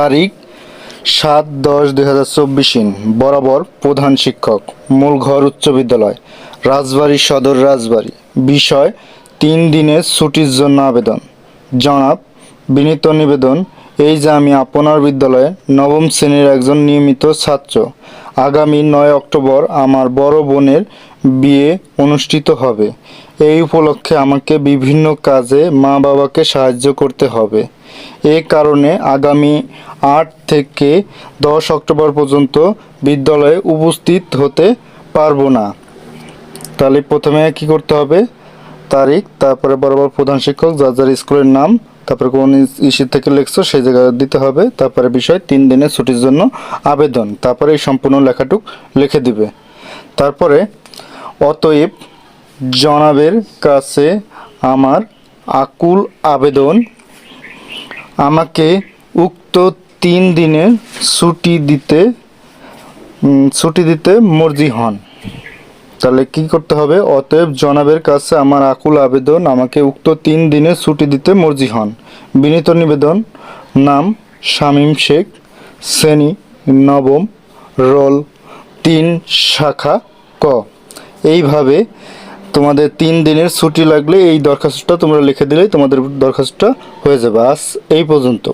তারিখ সাত দশ দুই হাজার চব্বিশ বরাবর প্রধান শিক্ষক, মূল ঘর উচ্চ বিদ্যালয়, রাজবাড়ী সদর রাজবাড়ি। বিষয়, তিন দিনের ছুটির জন্য আবেদন। জনাব, বিনীত নিবেদন এই যে আমি আপনার বিদ্যালয়ে নবম শ্রেণির একজন নিয়মিত ছাত্র। আগামী নয় অক্টোবর আমার বড় বোনের বিয়ে অনুষ্ঠিত হবে। এই উপলক্ষে আমাকে বিভিন্ন কাজে মা বাবাকে সাহায্য করতে হবে। এ কারণে আগামী আট থেকে দশ অক্টোবর পর্যন্ত বিদ্যালয়ে উপস্থিত হতে পারব না। তাহলে প্রথমে কি করতে হবে? তারিখ, তারপরে বরাবর প্রধান শিক্ষক, যার যার স্কুলের নাম তারপরে কোন ইস্যু থেকে লিখছো, সেই জায়গায় দিতে হবে। তারপরে বিষয়, তিন দিনের ছুটির জন্য আবেদন। তারপরে এই সম্পূর্ণ লেখাটুক লিখে দিবে। তারপরে, অতএব জনাবের কাছে আমার আকুল আবেদন। আমাকে উক্ত তিন দিনের ছুটি দিতে ছুটি দিতে মর্জি হন। তাহলে কি করতে হবে? অতএব জনাবের কাছে আমার আকুল আবেদন, আমাকে উক্ত তিন দিনের ছুটি দিতে মর্জি হন। বিনীত নিবেদন, নাম শামীম শেখ, শ্রেণি নবম, রোল তিন, শাখা ক। এইভাবে তোমাদের তিন দিনের ছুটি লাগলে এই দরখাস্তটা তোমরা লিখে দিলেই তোমাদের দরখাস্তটা হয়ে যাবে। আজ এই পর্যন্ত।